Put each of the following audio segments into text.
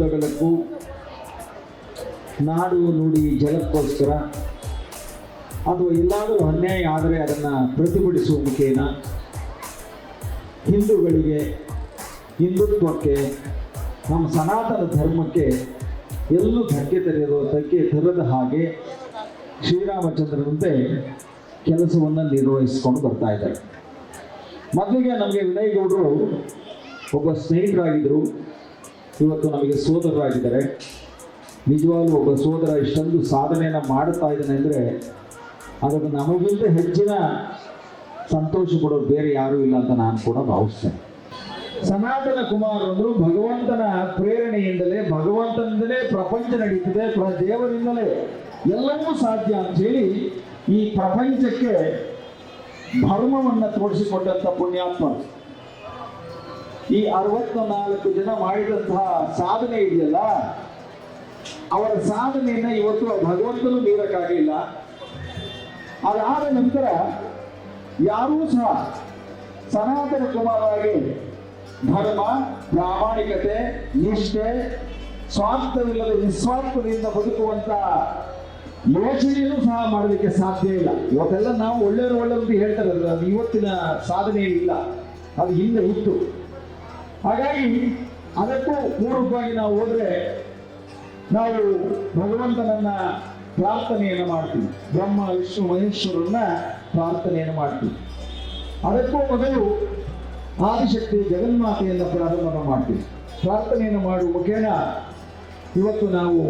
ರಾಜ್ಯದ ನಾಡು ನುಡಿ ಜಲಕ್ಕೋಸ್ಕರ ಅದು ಎಲ್ಲಾದರೂ ಅನ್ಯಾಯ ಆದರೆ ಅದನ್ನು ಪ್ರತಿಭಟಿಸುವ ಮುಖೇನ ಹಿಂದೂಗಳಿಗೆ ಹಿಂದುತ್ವಕ್ಕೆ, ನಮ್ಮ ಸನಾತನ ಧರ್ಮಕ್ಕೆ ಎಲ್ಲೂ ಧಕ್ಕೆ ತೆರೆಯಲು ಧಕ್ಕೆ ತೆರೆದ ಹಾಗೆ ಶ್ರೀರಾಮಚಂದ್ರನಂತೆ ಕೆಲಸವನ್ನು ನಿರ್ವಹಿಸಿಕೊಂಡು ಬರ್ತಾ ಇದ್ದಾರೆ. ಮೊದಲಿಗೆ ನಮಗೆ ವಿನಯ್ ಗೌಡರು ಒಬ್ಬ ಸ್ನೇಹಿತರಾಗಿದ್ದರು. ಇವತ್ತು ನಮಗೆ ಸೋದರರಾಗಿದ್ದಾರೆ. ನಿಜವಾಗ್ಲೂ ಒಬ್ಬ ಸೋದರ ಇಷ್ಟೊಂದು ಸಾಧನೆಯನ್ನು ಮಾಡುತ್ತಾ ಇದ್ದಾನೆ ಅಂದರೆ ಅದನ್ನು ನಮಗಿಂತ ಹೆಚ್ಚಿನ ಸಂತೋಷ ಕೊಡೋದು ಬೇರೆ ಯಾರೂ ಇಲ್ಲ ಅಂತ ನಾನು ಕೂಡ ಭಾವಿಸ್ತೇನೆ. ಸನಾತನ ಕುಮಾರ್ ಅಂದ್ರು ಭಗವಂತನ ಪ್ರೇರಣೆಯಿಂದಲೇ, ಭಗವಂತನಿಂದಲೇ ಪ್ರಪಂಚ ನಡೀತದೆ ದೇವರಿಂದಲೇ ಎಲ್ಲವೂ ಸಾಧ್ಯ ಅಂತೇಳಿ ಈ ಪ್ರಪಂಚಕ್ಕೆ ಧರ್ಮವನ್ನು ತೋರಿಸಿಕೊಟ್ಟಂಥ ಪುಣ್ಯಾತ್ಮ ಈ ಅರವತ್ತ ನಾಲ್ಕು ಜನ ಮಾಡಿದಂತಹ ಸಾಧನೆ ಇದೆಯಲ್ಲ? ಅವರ ಸಾಧನೆಯನ್ನ ಇವತ್ತು ಭಗವಂತನು ಮೀರಕ್ಕಾಗಿಲ್ಲ. ಅದಾದ ನಂತರ ಯಾರೂ ಸಹ ಸನಾತನ ಕುಮಾರಾಗಿ ಧರ್ಮ, ಪ್ರಾಮಾಣಿಕತೆ, ನಿಷ್ಠೆ, ಸ್ವಾರ್ಥವಿಲ್ಲದ ನಿಸ್ವಾರ್ಥದಿಂದ ಬದುಕುವಂತ ಯೋಚನೆಯನ್ನು ಸಹ ಮಾಡಲಿಕ್ಕೆ ಸಾಧ್ಯ ಇಲ್ಲ. ಇವತ್ತೆಲ್ಲ ನಾವು ಒಳ್ಳೆಯವರು ಒಳ್ಳೆಯವರು ಹೇಳ್ತಾರಲ್ಲ ಇವತ್ತಿನ ಸಾಧನೆ ಇಲ್ಲ. ಅದು ಹಿಂದೆ ಇತ್ತು ಹಾಗಾಗಿ ಅದಕ್ಕೂ ಪೂರ್ವಕವಾಗಿ ನಾವು ಹೋದ್ರೆ ನಾವು ಭಗವಂತನನ್ನ ಪ್ರಾರ್ಥನೆಯನ್ನು ಮಾಡ್ತೀವಿ. ಬ್ರಹ್ಮ, ವಿಷ್ಣು, ಮಹೇಶ್ವರನ್ನ ಪ್ರಾರ್ಥನೆಯನ್ನು ಮಾಡ್ತೀವಿ. ಅದಕ್ಕೂ ಮೊದಲು ಆದಿಶಕ್ತಿ ಜಗನ್ಮಾತೆಯಿಂದ ಪ್ರಾರಂಭವನ್ನು ಮಾಡ್ತೀವಿ. ಪ್ರಾರ್ಥನೆಯನ್ನು ಮಾಡುವ ಮುಖೇನ ಇವತ್ತು ನಾವು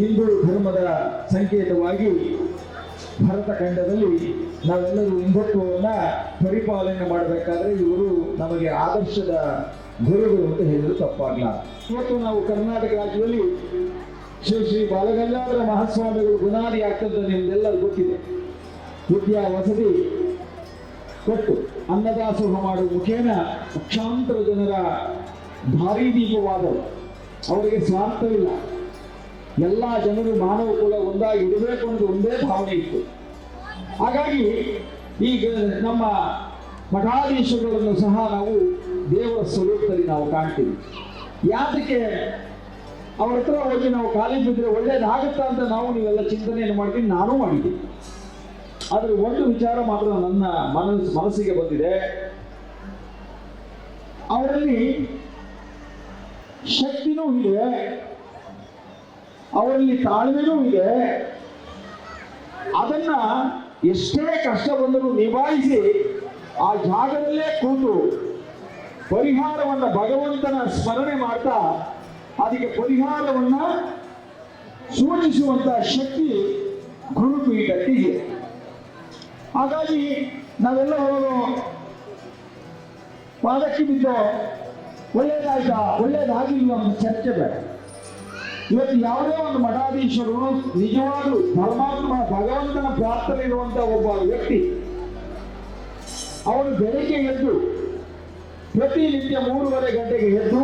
ಹಿಂದೂ ಧರ್ಮದ ಸಂಕೇತವಾಗಿ ಭರತ ಖಂಡದಲ್ಲಿ ನಾವೆಲ್ಲರೂ ಹಿಂದುತ್ವವನ್ನು ಪರಿಪಾಲನೆ ಮಾಡಬೇಕಾದ್ರೆ ಇವರು ನಮಗೆ ಆದರ್ಶದ ಗುರುಗಳು ಅಂತ ಹೇಳಿದ್ರು ತಪ್ಪಾಗಲ್ಲ ಇವತ್ತು ನಾವು ಕರ್ನಾಟಕ ರಾಜ್ಯದಲ್ಲಿ ಶ್ರೀ ಶ್ರೀ ಬಾಲಗಂಗಾಧರ ಮಹಾಸ್ವಾಮಿಗಳು ಗುಣಾದಿ ಆಗ್ತದ ನಿಮ್ದೆಲ್ಲ ಗೊತ್ತಿದೆ. ವಿದ್ಯಾ ವಸತಿ ಕೊಟ್ಟು ಅನ್ನದಾಸೋಹ ಮಾಡುವ ಮುಖೇನ ಲಕ್ಷಾಂತರ ಜನರ ಭಾರೀ ದೀಪವಾದವು. ಅವರಿಗೆ ಸ್ವಾರ್ಥವಿಲ್ಲ. ಎಲ್ಲ ಜನರು ಮಾನವ ಕೂಡ ಒಂದಾಗಿ ಇರಬೇಕು ಅನ್ನೋದು ಒಂದೇ ಭಾವನೆ ಇತ್ತು. ಹಾಗಾಗಿ ಈಗ ನಮ್ಮ ಮಠಾಧೀಶಗಳನ್ನು ಸಹ ನಾವು ದೇವರ ಸ್ವರೂಪದಲ್ಲಿ ನಾವು ಕಾಣ್ತೀವಿ. ಯಾತಕ್ಕೆ ಅವ್ರ ಹತ್ರ ಹೋಗಿ ನಾವು ಖಾಲಿ ಬಿದ್ದರೆ ಒಳ್ಳೇದಾಗುತ್ತಾ ಅಂತ ನಾವು ನೀವೆಲ್ಲ ಚಿಂತನೆಯನ್ನು ಮಾಡ್ತೀನಿ ನಾನು ಮಾಡಿದ್ದೀನಿ. ಆದರೆ ಒಂದು ವಿಚಾರ ಮಾತ್ರ ನನ್ನ ಮನಸ್ಸು, ಮನಸ್ಸಿಗೆ ಬಂದಿದೆ. ಅವರಲ್ಲಿ ಶಕ್ತಿನೂ ಇದೆ. ಅವರಲ್ಲಿ ತಾಳ್ಮೆನೂ ಇದೆ. ಅದನ್ನ ಎಷ್ಟೇ ಕಷ್ಟ ಬಂದರೂ ನಿಭಾಯಿಸಿ ಆ ಜಾಗದಲ್ಲೇ ಕೂತು ಪರಿಹಾರವನ್ನ ಭಗವಂತನ ಸ್ಮರಣೆ ಮಾಡ್ತಾ ಅದಕ್ಕೆ ಪರಿಹಾರವನ್ನ ಸೂಚಿಸುವಂತ ಶಕ್ತಿ ಗುರುಪೀಠಕ್ಕೆ ಇದೆ. ಹಾಗಾಗಿ ನಾವೆಲ್ಲ ಪಾದಕ್ಕೆ ಬಿದ್ದು ಒಳ್ಳೇದಾಯ್ತಾ? ಒಳ್ಳೇದಾಗಿಲ್ಲ ಒಂದು ಚರ್ಚೆ ಬೇಡ. ಇವತ್ತು ಯಾವುದೇ ಒಂದು ಮಠಾಧೀಶರು ನಿಜವಾಗ್ಲೂ ಧರ್ಮಾತ್ಮ ಭಗವಂತನ ಇರುವಂತ ಒಬ್ಬ ವ್ಯಕ್ತಿ ಅವನು ಬೆಳಿಗ್ಗೆ ಎದ್ದು ಪ್ರತಿನಿತ್ಯ ಮೂರುವರೆ ಗಂಟೆಗೆ ಎದ್ದು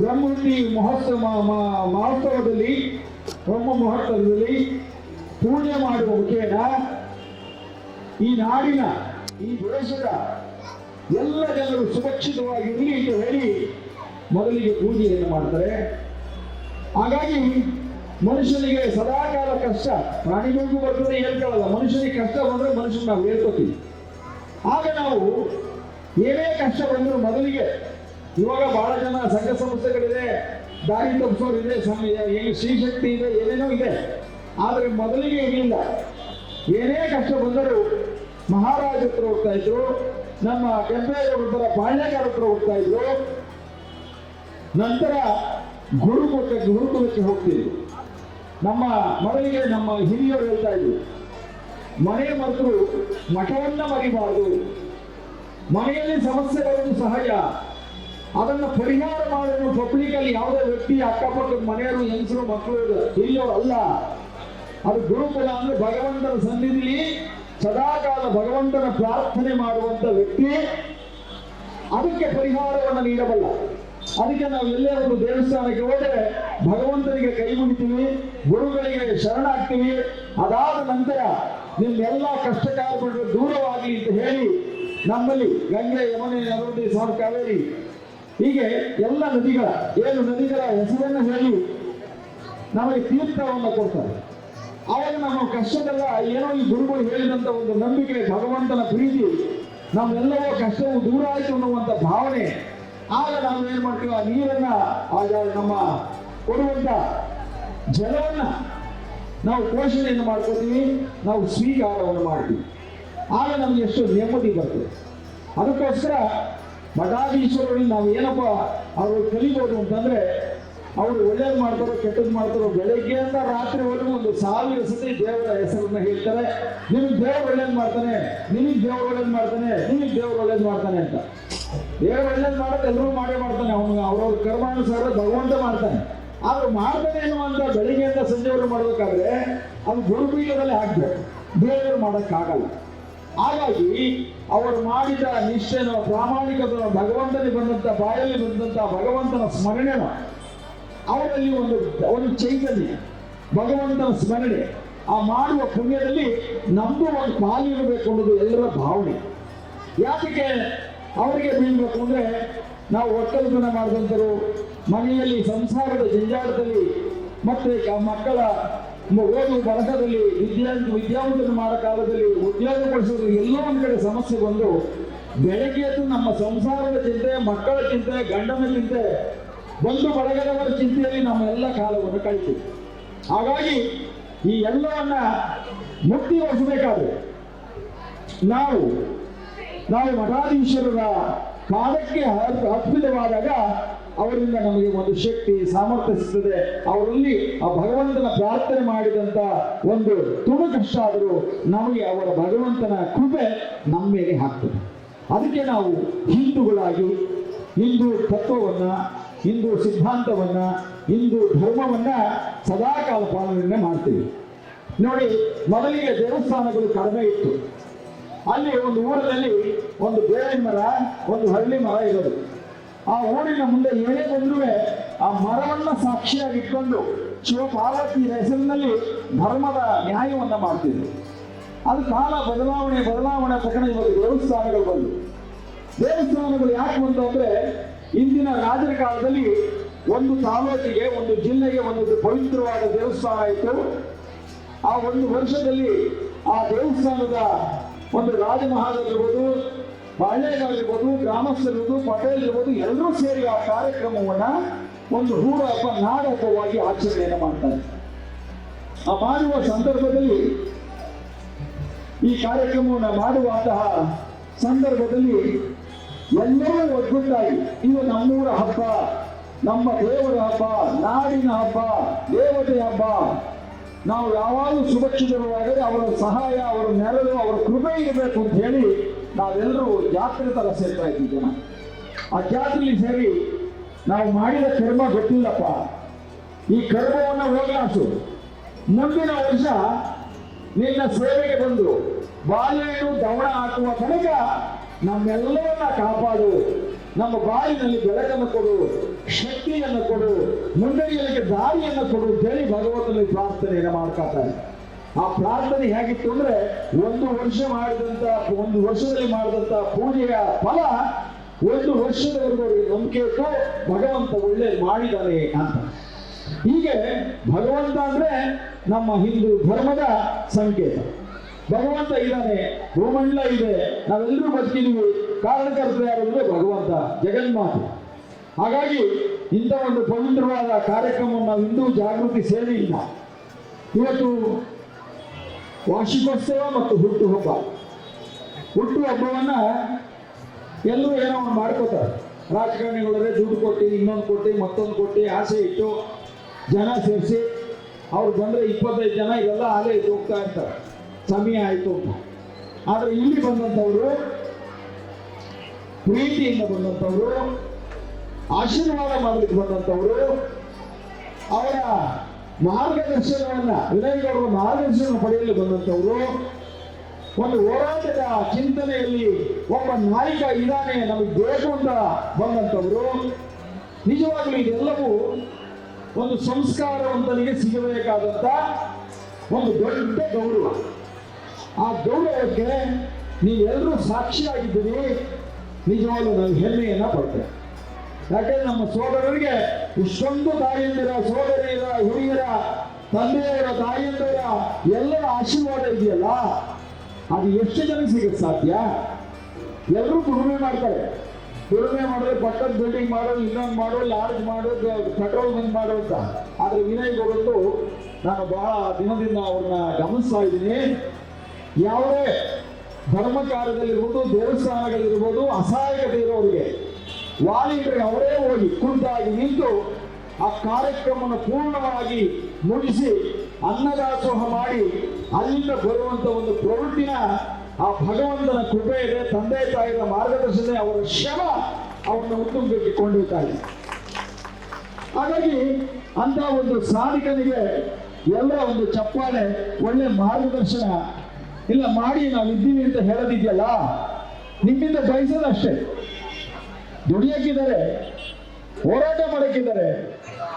ಬ್ರಹ್ಮಿ ಮಹೋತ್ಸವ ಮಹೋತ್ಸವದಲ್ಲಿ, ಬ್ರಹ್ಮ ಮಹೋತ್ಸವದಲ್ಲಿ ಪೂಜೆ ಮಾಡುವ ಮುಖೇನ ಈ ನಾಡಿನ, ಈ ದೇಶದ ಎಲ್ಲ ಜನರು ಸುರಕ್ಷಿತವಾಗಿರಲಿ ಅಂತ ಹೇಳಿ ಮೊದಲಿಗೆ ಪೂಜೆಯನ್ನು ಮಾಡ್ತಾರೆ. ಹಾಗಾಗಿ ಮನುಷ್ಯನಿಗೆ ಸದಾಕಾಲ ಕಷ್ಟ, ಪ್ರಾಣಿಗಳಿಗೂ ಬರ್ತದೆ ಹೇಳ್ಕೊಳ್ಳಲ್ಲ ಮನುಷ್ಯನಿಗೆ ಕಷ್ಟ ಬಂದ್ರೆ ಮನುಷ್ಯನ ನಾವು ಹೇಳ್ಕೊತೀವಿ. ಆಗ ನಾವು ಏನೇ ಕಷ್ಟ ಬಂದರೂ ಮೊದಲಿಗೆ ಇವಾಗ ಬಹಳ ಜನ ಸಂಘ ಸಂಸ್ಥೆಗಳಿದೆ, ದಾರಿ ತಪ್ಪಿಸೋರಿದೆ ಏನು ಶ್ರೀಶಕ್ತಿ ಇದೆ, ಏನೇನೋ ಇದೆ. ಆದರೆ ಮೊದಲಿಗೆ ಇರಲಿಲ್ಲ ಏನೇ ಕಷ್ಟ ಬಂದರೂ ಮಹಾರಾಜ ಹತ್ರ ಹೋಗ್ತಾ ಇದ್ರು, ನಮ್ಮ ಕೆಂಪೇಗೌಡರ ಪಾಳ್ಯಗಾರ ಹತ್ರ ಹೋಗ್ತಾ ಇದ್ರು. ನಂತರ ಗುರುಕುಲಕ್ಕೆ ಗುರುಕುಲಕ್ಕೆ ಹೋಗ್ತಿದ್ರು. ನಮ್ಮ ಮೊದಲಿಗೆ ನಮ್ಮ ಹಿರಿಯರು ಹೇಳ್ತಾ ಇದ್ರು ಮನೆ ಮರೆತರು ಮಠವನ್ನ ಮರಿಬಾರದು. ಮನೆಯಲ್ಲಿ ಸಮಸ್ಯೆ ಬರುವುದು ಸಹಜ. ಅದನ್ನು ಪರಿಹಾರ ಮಾಡಲು ಪಬ್ಲಿಕ್ ಅಲ್ಲಿ ಯಾವುದೇ ವ್ಯಕ್ತಿ ಅಕ್ಕಪಕ್ಕದ ಮನೆಯವರು, ಹೆಂಗಸರು, ಮಕ್ಕಳು ಇಲ್ಲೋ ಅಲ್ಲ. ಅದು ಗುರುಕುಲ ಅಂದ್ರೆ ಭಗವಂತನ ಸನ್ನಿಧಿಲಿ ಸದಾಕಾಲ ಭಗವಂತನ ಪ್ರಾರ್ಥನೆ ಮಾಡುವಂತ ವ್ಯಕ್ತಿ. ಅದಕ್ಕೆ ಪರಿಹಾರವನ್ನು ನೀಡಬಲ್ಲ. ಅದಕ್ಕೆ ನಾವು ಎಲ್ಲೇ ದೇವಸ್ಥಾನಕ್ಕೆ ಹೋದರೆ ಭಗವಂತನಿಗೆ ಕೈ ಮುಗಿತೀವಿ, ಗುರುಗಳಿಗೆ ಶರಣಾಗ್ತೀವಿ. ಅದಾದ ನಂತರ ನಿಮ್ಮೆಲ್ಲ ಕಷ್ಟ ಕಾರ್ಯಗಳು ದೂರವಾಗಲಿ ಅಂತ ಹೇಳಿ ನಮ್ಮಲ್ಲಿ ಗಂಗೆ, ಯಮುನೆ ನರ್ಮದೆ ಸಾವಿರ ಕಾವೇರಿ, ಹೀಗೆ ಎಲ್ಲ ನದಿಗಳ ಏನು ನದಿಗಳ ಹೆಸರನ್ನು ಹೇಳಿ ನಮಗೆ ತೀರ್ಥವನ್ನು ಕೊಡ್ತಾರೆ. ಆವಾಗ ನಮ್ಮ ಕಷ್ಟದಲ್ಲ, ಏನೋ ಈ ಗುರುಗಳು ಹೇಳಿದಂಥ ಒಂದು ನಂಬಿಕೆ, ಭಗವಂತನ ಪ್ರೀತಿ, ನಮ್ಮೆಲ್ಲವೂ ಕಷ್ಟವು ದೂರ ಆಯಿತು ಅನ್ನುವಂಥ ಭಾವನೆ. ಆಗ ನಾವು ಏನು ಮಾಡ್ತೀವಿ? ಆ ನೀರನ್ನು ಆಗ ನಮ್ಮ ಕೊಡುವಂಥ ಜಲವನ್ನ ನಾವು ಪೋಷಣೆಯನ್ನು ಮಾಡ್ಕೋತೀವಿ ನಾವು ಸ್ವೀಕಾರವನ್ನು ಮಾಡ್ತೀವಿ. ಆಗ ನಮಗೆ ಎಷ್ಟು ನೆಮ್ಮದಿ ಬರ್ತದೆ ಅದಕ್ಕೋಸ್ಕರ ಮಠಾಧೀಶ್ವರರಲ್ಲಿ ನಾವು ಏನಪ್ಪ ಅವರು ಕಲಿಬೋದು ಅಂತಂದ್ರೆ, ಅವರು ಒಳ್ಳೇದು ಮಾಡ್ತಾರೋ ಕೆಟ್ಟದ್ದು ಮಾಡ್ತಾರೋ ಬೆಳಗ್ಗೆಯಿಂದ ರಾತ್ರಿವರೆಗೂ ಒಂದು ಸಾವಿರ ಸತಿ ದೇವರ ಹೆಸರನ್ನ ಹೇಳ್ತಾರೆ. ನಿಮಗೆ ದೇವ್ರು ಒಳ್ಳೇದು ಮಾಡ್ತಾನೆ ನಿಮಗೆ ದೇವ್ರು ಒಳ್ಳೇದು ಮಾಡ್ತಾನೆ ನಿಮಗೆ ದೇವ್ರು ಒಳ್ಳೇದು ಮಾಡ್ತಾನೆ ಅಂತ. ದೇವ್ರು ಒಳ್ಳೇದು ಮಾಡೋದು ಎಲ್ಲರೂ ಮಾಡೇ ಮಾಡ್ತಾನೆ. ಅವನು ಅವ್ರವ್ರ ಕರ್ಮಾನುಸಾರ ಭಗವಂತ ಮಾಡ್ತಾನೆ. ಆದ್ರೆ ಮಾಡ್ತಾನೆ ಅನ್ನುವಂತ ಬೆಳಿಗ್ಗೆಯಿಂದ ಸಂಜೆವರೆಗೂ ಮಾಡಬೇಕಾದ್ರೆ ಅದು ಗುರುಪೀಠದಲ್ಲಿ ಹಾಕ್ಬೇಕು. ಬೇರೆಯವ್ರು ಮಾಡೋಕ್ಕಾಗಲ್ಲ. ಹಾಗಾಗಿ ಅವರು ಮಾಡಿದ ನಿಶ್ಚಯನ ಪ್ರಾಮಾಣಿಕತೆನೋ ಭಗವಂತನಿಗೆ ಬಂದಂತ ಬಾಯಲ್ಲಿ ಬಂದಂತ ಭಗವಂತನ ಸ್ಮರಣೆನ, ಅವರಲ್ಲಿ ಒಂದು ಒಂದು ಚೈತನ್ಯ, ಭಗವಂತನ ಸ್ಮರಣೆ, ಆ ಮಾಡುವ ಪುಣ್ಯದಲ್ಲಿ ನಮ್ಮದು ಒಂದು ಪಾಲಿರಬೇಕು ಅನ್ನೋದು ಎಲ್ಲರ ಭಾವನೆ. ಯಾಕೆ ಅವರಿಗೆ ಬೀಳ್ಬೇಕು ಅಂದ್ರೆ ನಾವು ಒಕ್ಕಲತನ ಮಾಡಿದಂತರು ಮನೆಯಲ್ಲಿ ಸಂಸಾರದ ಜಂಜಾಟದಲ್ಲಿ ಮತ್ತೆ ಮಕ್ಕಳ ಓದು ಬರಹದಲ್ಲಿ ವಿದ್ಯಾರ್ಥಿ ವಿದ್ಯಾವಂತರು ಮಾಡೋ ಕಾಲದಲ್ಲಿ ಉದ್ಯೋಗ ಪಡಿಸೋದು ಎಲ್ಲೋ ಒಂದು ಕಡೆ ಸಮಸ್ಯೆ ಬಂದು ಬೆಳಗ್ಗೆ ಎದ್ದು ನಮ್ಮ ಸಂಸಾರದ ಚಿಂತೆ, ಮಕ್ಕಳ ಚಿಂತೆ, ಗಂಡನ ಚಿಂತೆ ಬಂದು ಬಳಗದವರ ಚಿಂತೆಯಲ್ಲಿ ನಮ್ಮ ಎಲ್ಲ ಕಾಲವನ್ನು ಕಳಿತೀವಿ. ಹಾಗಾಗಿ ಈ ಎಲ್ಲವನ್ನ ಮುಕ್ತಿಗೊಳಿಸಬೇಕಾದ್ರೆ ನಾವು ನಾವು ಮಠಾಧೀಶರರ ಪಾದಕ್ಕೆ ಅರ್ಪ- ಅರ್ಪಿತವಾದಾಗ ಅವರಿಂದ ನಮಗೆ ಒಂದು ಶಕ್ತಿ, ಸಾಮರ್ಥ್ಯ ಸಿಗ್ತದೆ. ಅವರಲ್ಲಿ ಆ ಭಗವಂತನ ಪ್ರಾರ್ಥನೆ ಮಾಡಿದಂತ ಒಂದು ತುಣುಕಷ್ಟಾದರೂ ನಮಗೆ ಅವರ ಭಗವಂತನ ಕೃಪೆ ನಮ್ಮ ಮೇಲೆ ಹಾಕ್ತದೆ. ಅದಕ್ಕೆ ನಾವು ಹಿಂದೂಗಳಾಗಿ ಹಿಂದೂ ತತ್ವವನ್ನ, ಹಿಂದೂ ಸಿದ್ಧಾಂತವನ್ನ, ಹಿಂದೂ ಧರ್ಮವನ್ನ ಸದಾಕಾಲ ಪಾಲನೆ ಮಾಡ್ತೀವಿ. ನೋಡಿ, ಮೊದಲಿಗೆ ದೇವಸ್ಥಾನಗಳು ಕಡಿಮೆ ಇತ್ತು. ಅಲ್ಲಿ ಒಂದು ಊರಲ್ಲಿ ಒಂದು ಬೇವಿನ ಮರ, ಒಂದು ಹಳ್ಳಿ ಮರ ಇರೋದು. ಆ ಊರಿನ ಮುಂದೆ ಏನೇ ಬಂದ್ರೂ ಆ ಮರವನ್ನ ಸಾಕ್ಷಿಯಾಗಿಟ್ಕೊಂಡು ಶಿವಪಾರ್ವತಿ ಶಿವ ಪಾರ್ವತಿ ಹೆಸರಿನಲ್ಲಿ ಧರ್ಮದ ನ್ಯಾಯವನ್ನ ಮಾಡ್ತಿದ್ರು. ಅದು ಕಾಲ ಬದಲಾವಣೆ ಬದಲಾವಣೆ ತಕ್ಷಣ ಇವತ್ತು ದೇವಸ್ಥಾನಗಳು ಬಂದು. ದೇವಸ್ಥಾನಗಳು ಯಾಕೆ ಬಂತು ಅಂದ್ರೆ ಇಂದಿನ ರಾಜರ ಕಾಲದಲ್ಲಿ ಒಂದು ತಾಲೂಕಿಗೆ, ಒಂದು ಜಿಲ್ಲೆಗೆ ಒಂದು ಪವಿತ್ರವಾದ ದೇವಸ್ಥಾನ ಇತ್ತು. ಆ ಒಂದು ವರ್ಷದಲ್ಲಿ ಆ ದೇವಸ್ಥಾನದ ಒಂದು ರಾಜಮಹಾರಾಜರಿರ್ಬೋದು ಬಾಳೆಗಳಿರ್ಬೋದು ಗ್ರಾಮಸ್ಥರಿರ್ಬೋದು ಪಟೇಲ್ ಇರ್ಬೋದು ಎಲ್ಲರೂ ಸೇರಿ ಆ ಕಾರ್ಯಕ್ರಮವನ್ನ ಒಂದು ಹೂಡ ಹಬ್ಬ ನಾಡ ಹಬ್ಬವಾಗಿ ಆಚರಣೆಯನ್ನು ಮಾಡ್ತಾರೆ. ಆ ಮಾಡುವ ಸಂದರ್ಭದಲ್ಲಿ ಈ ಕಾರ್ಯಕ್ರಮವನ್ನು ಮಾಡುವಂತಹ ಸಂದರ್ಭದಲ್ಲಿ ಎಲ್ಲರೂ ಒಗ್ಗಟ್ಟಾಗಿ ಇದು ನಮ್ಮೂರ ಹಬ್ಬ, ನಮ್ಮ ದೇವರ ಹಬ್ಬ, ನಾಡಿನ ಹಬ್ಬ ದೇವತೆ ಹಬ್ಬ ನಾವು ಯಾವಾಗಲೂ ಸುರಕ್ಷಿತರಾಗದೆ ಅವರ ಸಹಾಯ, ಅವರ ನೆರಳು, ಅವರ ಕೃಪೆ ಇರಬೇಕು ಅಂತ ಹೇಳಿ ನಾವೆಲ್ಲರೂ ಜಾತ್ರೆ ತರ ಸೇರ್ತಾ ಇದ್ದೀವಿ ಜನ. ಆ ಜಾತ್ರೆಯಲ್ಲಿ ಸೇರಿ ನಾವು ಮಾಡಿದ ಕರ್ಮ ಗೊತ್ತಿಲ್ಲಪ್ಪ. ಈ ಕರ್ಮವನ್ನು ಹೋಗ್ಲಾಸು. ಮುಂದಿನ ವರ್ಷ ನಿನ್ನ ಸೇವೆಗೆ ಬಂದು ಬಾಳೆಹಣ್ಣು ದವಣ ಹಾಕುವ ತನಕ ನಮ್ಮೆಲ್ಲವನ್ನ ಕಾಪಾಡು. ನಮ್ಮ ಬಾಯಿನಲ್ಲಿ ಬೆಳಕನ್ನು ಕೊಡು, ಶಕ್ತಿಯನ್ನು ಕೊಡು ಮುಂದರಿಯಲಿಕ್ಕೆ ದಾರಿಯನ್ನು ಕೊಡು ಅಂತೇಳಿ ಭಗವಂತನಲ್ಲಿ ಪ್ರಾರ್ಥನೆಯನ್ನು ಮಾಡ್ಕೊತಾರೆ ಆ ಪ್ರಾರ್ಥನೆ ಹೇಗಿತ್ತು ಅಂದ್ರೆ ಒಂದು ವರ್ಷ ಮಾಡಿದಂತ, ಒಂದು ವರ್ಷದಲ್ಲಿ ಮಾಡಿದಂತ ಪೂಜೆಯ ಫಲ ಒಂದು ವರ್ಷದವರೆಗೂ ನಂಬಿಕೆ ಭಗವಂತ ಒಳ್ಳೆ ಮಾಡಿದ್ದಾನೆ ಅಂತ. ಹೀಗೆ ಭಗವಂತ ಅಂದ್ರೆ ನಮ್ಮ ಹಿಂದೂ ಧರ್ಮದ ಸಂಕೇತ. ಭಗವಂತ ಇದ್ದಾನೆ, ಭೂಮಂಡಲ ಇದೆ, ನಾವೆಲ್ಲರೂ ಬದುಕಿದೀವಿ ಕಾರಣಕರ್ತರು ಯಾರು ಭಗವಂತ ಜಗನ್ಮಾತೆ ಹಾಗಾಗಿ ಇಂಥ ಒಂದು ಪವಿತ್ರವಾದ ಕಾರ್ಯಕ್ರಮವನ್ನು ಹಿಂದೂ ಜಾಗೃತಿ ಸೇವೆಯಿಂದ ಇವತ್ತು ವಾರ್ಷಿಕೋತ್ಸವ ಮತ್ತು ಹುಟ್ಟು ಒಬ್ಬವನ್ನ ಎಲ್ಲರೂ ಏನೋ ಒಂದು ಮಾಡ್ಕೋತಾರೆ. ರಾಜಕಾರಣಿಗಳೇ ದುಡ್ಡು ಕೊಟ್ಟು, ಇನ್ನೊಂದು ಕೊಟ್ಟು, ಮತ್ತೊಂದು ಕೊಟ್ಟು, ಆಸೆ ಇಟ್ಟು, ಜನ ಸೇರಿಸಿ, ಅವ್ರು ಬಂದರೆ ಇಪ್ಪತ್ತೈದು ಜನ ಇವೆಲ್ಲ ಆಲೇ ಹೋಗ್ತಾ ಇರ್ತಾರೆ. ಸಮಯ ಆಯಿತು ಅಂತ. ಆದರೆ ಇಲ್ಲಿ ಬಂದಂಥವ್ರು ಪ್ರೀತಿಯಿಂದ ಬಂದಂಥವರು, ಆಶೀರ್ವಾದ ಮಾಡಲಿಕ್ಕೆ ಬಂದಂಥವರು, ಅವರ ಮಾರ್ಗದರ್ಶನವನ್ನ, ವಿನಯಗೌಡರ ಮಾರ್ಗದರ್ಶನ ಪಡೆಯಲು ಬಂದಂಥವರು, ಒಂದು ಹೋರಾಟದ ಚಿಂತನೆಯಲ್ಲಿ ಒಬ್ಬ ನಾಯಕ ಇದಾನೆ ನಮಗೆ ಬೇಕು ಅಂತ ಬಂದಂಥವರು, ನಿಜವಾಗ್ಲೂ ಇದೆಲ್ಲವೂ ಒಂದು ಸಂಸ್ಕಾರವಂತನಿಗೆ ಸಿಗಬೇಕಾದಂತ ಒಂದು ದೊಡ್ಡ ಗೌರವ. ಆ ಗೌರವಕ್ಕೆ ನೀವೆಲ್ಲರೂ ಸಾಕ್ಷಿಯಾಗಿದ್ದೀರಿ. ನಿಜವಾಗ್ಲೂ ನಾವು ಹೆಮ್ಮೆಯನ್ನು ಪಡ್ತೇವೆ ಯಾಕಂದ್ರೆ ನಮ್ಮ ಸೋದರರಿಗೆ ಇಷ್ಟೊಂದು ತಾಯಿಯಂದಿರ ಸೋದರಿಯರ ಹಿರಿಯರ ತಂದೆಯವರ ತಾಯಿಯಂದಿರ ಎಲ್ಲರ ಆಶೀರ್ವಾದ ಇದೆಯಲ್ಲ? ಅದು ಎಷ್ಟು ಜನ ಸಿಗಕ್ಕೆ ಸಾಧ್ಯ? ಎಲ್ಲರೂ ದುಡಿಮೆ ಮಾಡ್ತಾರೆ. ದುಡಿಮೆ ಮಾಡಿದ್ರೆ ಪಕ್ಕದ ಬಿಲ್ಡಿಂಗ್ ಮಾಡೋ, ಇನ್ನೊಂದು ಮಾಡೋ ಲಾರ್ಜ್ ಮಾಡೋ ಪೆಟ್ರೋಲ್ ಬಂದ್ ಮಾಡೋ ಅಂತ. ಆದ್ರೆ ವಿನಯ್ ಗೌಡರು ನಾನು ಬಹಳ ದಿನದಿಂದ ಅವ್ರನ್ನ ಗಮನಿಸ್ತಾ ಇದ್ದೀನಿ. ಯಾವುದೇ ಧರ್ಮ ಕಾರ್ಯದಲ್ಲಿರ್ಬೋದು ದೇವಸ್ಥಾನಗಳಿರ್ಬೋದು ಅಸಹಾಯಕತೆ ಇರೋರಿಗೆ. ವಾಲಿಂಟ್ರಿಗೆ ಅವರೇ ಹೋಗಿ ಕುಂಟಾಗಿ ನಿಂತು ಆ ಕಾರ್ಯಕ್ರಮವನ್ನು ಪೂರ್ಣವಾಗಿ ಮುಗಿಸಿ ಅನ್ನದಾಸೋಹ ಮಾಡಿ ಅಲ್ಲಿಂದ ಬರುವಂತ ಒಂದು ಪ್ರವೃತ್ತಿನ ಆ ಭಗವಂತನ ಕೃಪೆ ಇದೆ, ತಂದೆ ತಾಯಿಯ ಮಾರ್ಗದರ್ಶನ ಅವರ ಶ್ರಮ ಅವರನ್ನು ಉತ್ತುಂಗಕ್ಕೆ ಕೊಂಡೊಯ್ತಾರೆ ಹಾಗಾಗಿ ಅಂತ ಒಂದು ಸಾಧಕನಿಗೆ ಎಲ್ಲ ಒಂದು ಚಪ್ಪಾಳೆ, ಒಳ್ಳೆ ಮಾರ್ಗದರ್ಶನ ಇಲ್ಲ, ಮಾಡಿ ನಾವು ಇದ್ದೀವಿ ಅಂತ ಹೇಳೋದಿದೆಯಲ್ಲ? ನಿಮ್ಮಿಂದ ಬಯಸೋದು ಅಷ್ಟೇ ದುಡಿಯಕ್ಕಿದ್ದಾರೆ ಹೋರಾಟ ಮಾಡಕ್ಕಿದ್ದಾರೆ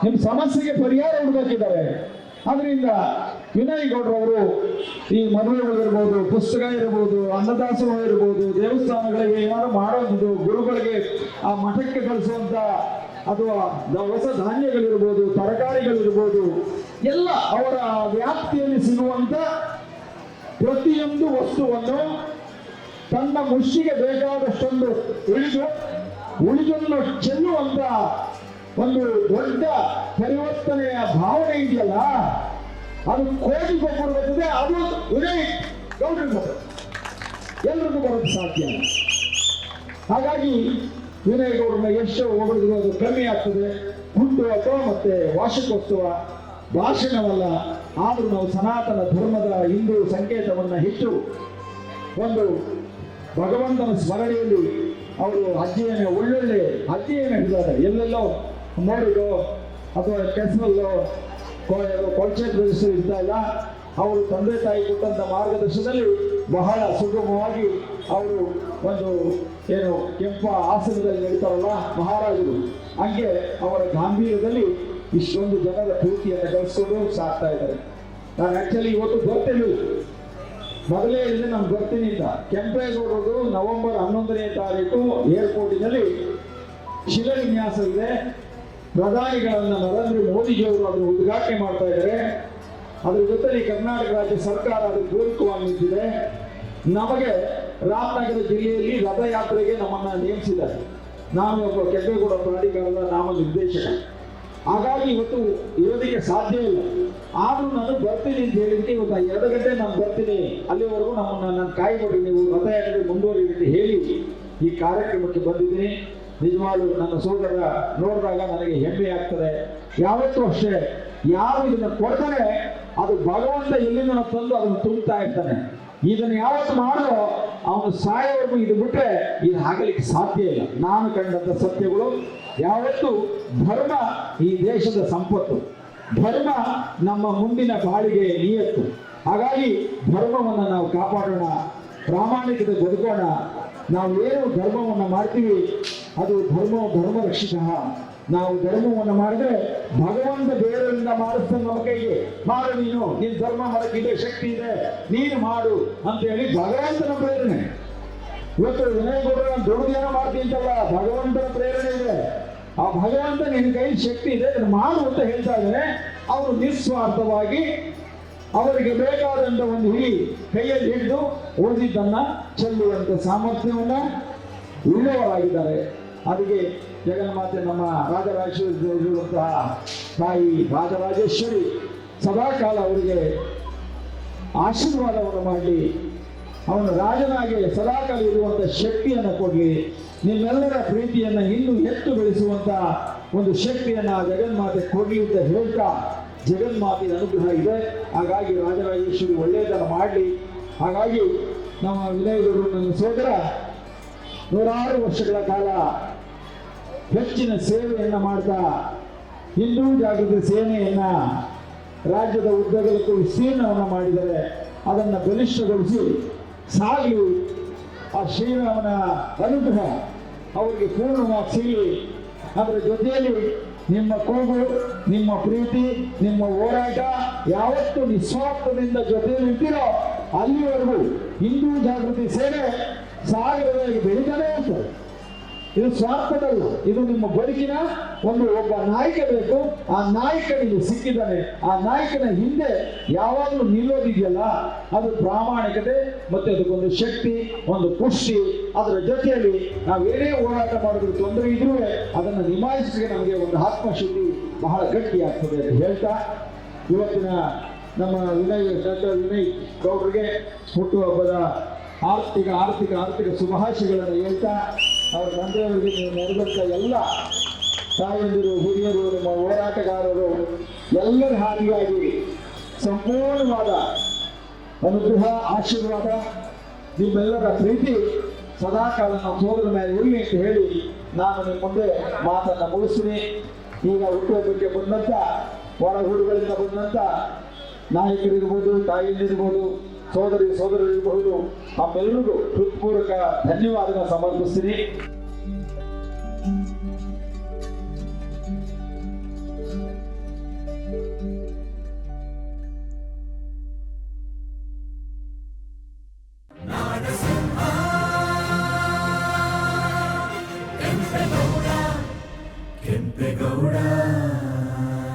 ನಿಮ್ಮ ಸಮಸ್ಯೆಗೆ ಪರಿಹಾರ ಹುಡುಕಕ್ಕಿದ್ದಾರೆ ಅದರಿಂದ ವಿನಯ್ ಗೌಡ್ರವರು ಈ ಮದುವೆಗಳಿರ್ಬೋದು ಪುಸ್ತಕ ಇರ್ಬೋದು, ಅನ್ನದಾಸೋಹ ಇರ್ಬೋದು, ದೇವಸ್ಥಾನಗಳಿಗೆ ಏನಾದ್ರು ಮಾಡೋದು ಗುರುಗಳಿಗೆ ಆ ಮಠಕ್ಕೆ ಕಳಿಸುವಂತ ಅಥವಾ ಹೊಸ ಧಾನ್ಯಗಳಿರ್ಬೋದು, ತರಕಾರಿಗಳಿರ್ಬೋದು, ಎಲ್ಲ ಅವರ ವ್ಯಾಪ್ತಿಯಲ್ಲಿ ಸಿಗುವಂತ ಪ್ರತಿಯೊಂದು ವಸ್ತುವನ್ನು ತನ್ನ ಮುಷ್ಟಿಗೆ ಬೇಕಾದಷ್ಟೊಂದು ಉಳಿದು, ಉಳಿದನ್ನು ಚೆಲ್ಲುವಂತ ಒಂದು ದೊಡ್ಡ ಪರಿವರ್ತನೆಯ ಭಾವನೆ ಇದೆಯಲ್ಲ? ಅದು ಕೋಟಿ ಬರ್ತದೆ, ಅದು ಉದಯ್ ಗೌಡ್ರಿಗೆ ಎಲ್ರಿಗೂ ಬರೋದು ಸಾಧ್ಯ. ಹಾಗಾಗಿ ವಿನಯ್ ಗೌಡ್ರನ್ನ ಎಷ್ಟು ಹೊಗಳಿದ್ರು ಅದು ಕಮ್ಮಿ ಆಗ್ತದೆ. ಹುಟ್ಟುವ ಅಥವಾ ಮತ್ತೆ ವಾರ್ಷಿಕೋತ್ಸವ ಭಾಷಣವಲ್ಲ. ಆದರೂ ನಾವು ಸನಾತನ ಧರ್ಮದ ಹಿಂದೂ ಸಂಕೇತವನ್ನು ಇಟ್ಟು ಒಂದು ಭಗವಂತನ ಸ್ಮರಣೆಯಲ್ಲಿ ಅವರು ಅಜ್ಜಿಯನ್ನು ಒಳ್ಳೊಳ್ಳೆ ಅಜ್ಜಿಯನ್ನು ಹಿಡಿದಾರೆ. ಎಲ್ಲೆಲ್ಲೋ ಮೋಡಿಗೋ ಅಥವಾ ಕೆಸರಲ್ಲೋ ಕೊಳಚೆ ಪ್ರದೇಶ ಇರ್ತಾ ಇಲ್ಲ. ಅವರು ತಂದೆ ತಾಯಿ ಕೊಟ್ಟಂತ ಮಾರ್ಗದರ್ಶನದಲ್ಲಿ ಬಹಳ ಸುಗಮವಾಗಿ ಅವರು ಒಂದು ಏನು ಕೆಂಪ ಆಸನದಲ್ಲಿ ನಡೀತಾರಲ್ಲ ಮಹಾರಾಜರು. ಹಂಗೆ ಅವರ ಗಾಂಭೀರ್ಯದಲ್ಲಿ ಇಷ್ಟೊಂದು ಜನರ ಪ್ರೀತಿಯನ್ನು ಗಳಿಸ್ಕೊಂಡು ಸಾಕ್ತಾ ಇದ್ದಾರೆ. ನಾನು ಆಕ್ಚುಲಿ ಇವತ್ತು ಬರ್ತಿರ್ಲಿಲ್ಲ ಮೊದಲೇ ಇಲ್ಲಿ ನಾನು ಬರ್ತೀನಿ ಅಂತ. ಕೆಂಪೇಗೌಡರು ನವೆಂಬರ್ ಹನ್ನೊಂದನೇ ತಾರೀಕು ಏರ್ಪೋರ್ಟಿನಲ್ಲಿ ಶಿಲಾನ್ಯಾಸ ಇದೆ. ಪ್ರಧಾನಿಗಳನ್ನ ನರೇಂದ್ರ ಮೋದಿಜಿಯವರು ಅದನ್ನು ಉದ್ಘಾಟನೆ ಮಾಡ್ತಾ ಇದ್ದಾರೆ. ಅದ್ರ ಜೊತೆಲಿ ಕರ್ನಾಟಕ ರಾಜ್ಯ ಸರ್ಕಾರ ಅದು ಪೂರಕವಾಗಿ ನಿಂತಿದೆ. ನಮಗೆ ರಾಮನಗರ ಜಿಲ್ಲೆಯಲ್ಲಿ ರಥಯಾತ್ರೆಗೆ ನಮ್ಮನ್ನ ನೇಮಿಸಿದ್ದಾರೆ. ನಾನು ಒಬ್ಬ ಕೆಂಪೇಗೌಡ ಪ್ರಾಧಿಕಾರದ ನಾಮ ನಿರ್ದೇಶಕ ಹಾಗಾಗಿ ಇವತ್ತು ಇರೋದಕ್ಕೆ ಸಾಧ್ಯ ಇಲ್ಲ. ಆದ್ರೂ ನಾನು ಬರ್ತೀನಿ ಅಂತ ಹೇಳಿದ್ದೆ ಇವತ್ತು ಎರಡು ಗಂಟೆ ನಾನು ಬರ್ತೀನಿ. ಅಲ್ಲಿವರೆಗೂ ನಮ್ಮನ್ನು ನಾನು ಕಾಯ್ಕೊಡಿ ನೀವು ರಥಯಾತ್ರೆ ಮುಂದುವರಿ ಅಂತ ಹೇಳಿ ಈ ಕಾರ್ಯಕ್ರಮಕ್ಕೆ ಬಂದಿದ್ದೀನಿ. ನಿಜವಾಗ್ಲೂ ನನ್ನ ಸೋದರ ನೋಡಿದಾಗ ನನಗೆ ಹೆಮ್ಮೆ ಆಗ್ತದೆ. ಯಾವತ್ತೂ ಅಷ್ಟೇ, ಯಾರು ಇದನ್ನ ಕೊಡ್ತಾರೆ, ಅದು ಭಗವಂತ ಎಲ್ಲಿಂದ ತಂದು ಅದನ್ನು ತುಂಬುತ್ತಾ ಇರ್ತಾನೆ. ಇದನ್ನು ಯಾವತ್ತು ಮಾಡೋ ಅವನು ಸಾಯವರೆಗೂ ಇದು ಬಿಟ್ಟರೆ ಇದು ಆಗಲಿಕ್ಕೆ ಸಾಧ್ಯ ಇಲ್ಲ. ನಾನು ಕಂಡಂತ ಸತ್ಯಗಳು ಯಾವತ್ತು ಧರ್ಮ ಈ ದೇಶದ ಸಂಪತ್ತು. ಧರ್ಮ ನಮ್ಮ ಮುಂದಿನ ಬಾಳಿಗೆ ನಿಯತ್ತು. ಹಾಗಾಗಿ ಧರ್ಮವನ್ನು ನಾವು ಕಾಪಾಡೋಣ, ಪ್ರಾಮಾಣಿಕತೆ ಬದುಕೋಣ. ನಾವು ಏನು ಧರ್ಮವನ್ನು ಮಾಡ್ತೀವಿ, ಅದು ಧರ್ಮ ಧರ್ಮ ರಕ್ಷಿತ ನಾವು ಧರ್ಮವನ್ನು ಮಾಡಿದ್ರೆ ಭಗವಂತ ದೇವರಿಂದ ಮಾಡಿಸ್ತಾನೆ ನಮ್ಮ ಕೈಗೆ. ಮಾಡು ನೀನು ನೀನು ಧರ್ಮ ಮಾಡಕ್ಕಿದೆ ಶಕ್ತಿ ಇದೆ, ನೀನು ಮಾಡು ಅಂತ ಹೇಳಿ ಭಗವಂತನ ಪ್ರೇರಣೆ. ಇವತ್ತು ವಿನಯಗೌಡರು ನಾನು ದುಡಿದೇನೋ ಮಾಡ್ತೀನಿ ಅಂತಲ್ಲ ಭಗವಂತನ ಪ್ರೇರಣೆ ಇದೆ. ಆ ಭಗವಂತ ನಿನ್ನ ಕೈ ಶಕ್ತಿ ಇದೆ ಮಾಡು ಅಂತ ಹೇಳ್ತಾ ಇದ್ದಾರೆ ಅವರು ನಿಸ್ವಾರ್ಥವಾಗಿ ಅವರಿಗೆ ಬೇಕಾದಂತ ಒಂದು ಹುಲಿ ಕೈಯಲ್ಲಿ ಹಿಡಿದು ಓದಿದ್ದನ್ನ ಚೆಲ್ಲುವಂತ ಸಾಮರ್ಥ್ಯವನ್ನ ಉಳ್ಳವರಾಗಿದ್ದಾರೆ. ಅದಕ್ಕೆ ಜಗನ್ಮಾತೆ ನಮ್ಮ ರಾಜರಾಜೇಶ್ವರಿರುವಂತಹ ತಾಯಿ ರಾಜರಾಜೇಶ್ವರಿ ಸದಾಕಾಲ ಅವರಿಗೆ ಆಶೀರ್ವಾದವನ್ನು ಮಾಡಿ ಅವನು ರಾಜನಾಗಿ ಸದಾಕಾಲ ಇರುವಂಥ ಶಕ್ತಿಯನ್ನು ಕೊಡಲಿ ನಿಮ್ಮೆಲ್ಲರ ಪ್ರೀತಿಯನ್ನು ಇನ್ನೂ ಎತ್ತು ಬೆಳೆಸುವಂಥ ಒಂದು ಶಕ್ತಿಯನ್ನು ಜಗನ್ಮಾತೆ ಕೊಡಲಿ ಅಂತ ಹೇಳ್ತಾ ಜಗನ್ಮಾತೆಯ ಅನುಗ್ರಹ ಇದೆ. ಹಾಗಾಗಿ ರಾಜರಾಜೇಶ್ವರಿ ಒಳ್ಳೆಯದನ್ನು ಮಾಡಲಿ. ಹಾಗಾಗಿ ನಮ್ಮ ವಿನಯಗೌಡರು ನನ್ನ ಸೋದರ ನೂರಾರು ವರ್ಷಗಳ ಕಾಲ ಹೆಚ್ಚಿನ ಸೇವೆಯನ್ನು ಮಾಡ್ತಾ ಹಿಂದೂ ಜಾಗೃತಿ ಸೇನೆಯನ್ನ ರಾಜ್ಯದ ಉದ್ದಗಲಕ್ಕೂ ವಿಸ್ತೀರ್ಣವನ್ನು ಮಾಡಿದರೆ ಅದನ್ನು ಬಲಿಷ್ಠಗೊಳಿಸಿ ಸಾಗಿ ಆ ಶ್ರೀರಾಮನ ಅನುಗ್ರಹ ಅವರಿಗೆ ಪೂರ್ಣವಾಗಿ ಸಿಗಲಿ ಅದರ ಜೊತೆಯಲ್ಲಿ ನಿಮ್ಮ ಕೂಗು, ನಿಮ್ಮ ಪ್ರೀತಿ, ನಿಮ್ಮ ಹೋರಾಟ ಯಾವತ್ತು ನಿಸ್ವಾರ್ಥದಿಂದ ಜೊತೆಯಲ್ಲಿ ಇದ್ದೀರೋ ಅಲ್ಲಿವರೆಗೂ ಹಿಂದೂ ಜಾಗೃತಿ ಸೇನೆ ಸಾಗರದಲ್ಲಿ ಬೆಳೀತಾನೆ ಇರ್ತದೆ. ಇದು ಸ್ವಾರ್ಥದಲ್ಲ. ಇದು ನಿಮ್ಮ ಬದುಕಿನ ಒಂದು ಒಬ್ಬ ನಾಯಕ ಬೇಕು. ಆ ನಾಯಕ ನಿಮಗೆ ಸಿಕ್ಕಿದ್ದಾನೆ ಆ ನಾಯಕನ ಹಿಂದೆ ಯಾವಾಗಲೂ ನಿಲ್ಲೋದಿದೆಯಲ್ಲ? ಅದು ಪ್ರಾಮಾಣಿಕತೆ ಮತ್ತೆ ಅದಕ್ಕೊಂದು ಶಕ್ತಿ, ಒಂದು ಪುಷ್ಟಿ. ಅದರ ಜೊತೆಯಲ್ಲಿ ನಾವೇನೇ ಹೋರಾಟ ಮಾಡಿದ್ರು ತೊಂದರೆ ಇದ್ರೂ ಅದನ್ನು ನಿಭಾಯಿಸಲಿಕ್ಕೆ ನಮಗೆ ಒಂದು ಆತ್ಮಶುದ್ಧಿ ಬಹಳ ಗಟ್ಟಿಯಾಗ್ತದೆ ಅಂತ ಹೇಳ್ತಾ, ಇವತ್ತಿನ ನಮ್ಮ ವಿನಯ್ ಡಾಕ್ಟರ್ ವಿನಯ್ ಗೌಡ್ರಿಗೆ ಹುಟ್ಟುಹಬ್ಬದ ಆರ್ಥಿಕ ಆರ್ಥಿಕ ಆರ್ಥಿಕ ಶುಭಾಶಯಗಳನ್ನು ಹೇಳ್ತಾ ಅವರ ತಂದೆಯವರಿಗೆ ನೀವು ನೆರವೇರಿಸ ಎಲ್ಲ ತಾಯಂದಿರು, ಹಿರಿಯರು, ನಿಮ್ಮ ಹೋರಾಟಗಾರರು, ಎಲ್ಲರ ಹಾನಿಗಾಗಿ ಸಂಪೂರ್ಣವಾದ ಅನುಗ್ರಹ, ಆಶೀರ್ವಾದ, ನಿಮ್ಮೆಲ್ಲರ ಪ್ರೀತಿ ಸದಾಕಾಲ ನಮ್ಮ ಸೋದರ ಮೇಲೆ ಇರಲಿ ಅಂತ ಹೇಳಿ ನಾನು ನಿಮ್ಮ ಮುಂದೆ ಮಾತನ್ನ ಮುಗಿಸ್ತೀನಿ. ಈಗ ಹುಟ್ಟುಹಬ್ಬಕ್ಕೆ ಬಂದಂತ, ಹೊರ ಹುಡುಗರಿಂದ ಬಂದಂತ ನಾಯಕರಿರ್ಬೋದು ತಾಯಿಯರಿರ್ಬೋದು ಸೋದರಿ ಸೋದರರಿರಬಹುದು ತಮ್ಮೆಲ್ಲರಿಗೂ ಹೃತ್ಪೂರ್ವಕ ಧನ್ಯವಾದಗಳನ್ನು ಸಮರ್ಪಿಸ್ತೀನಿ.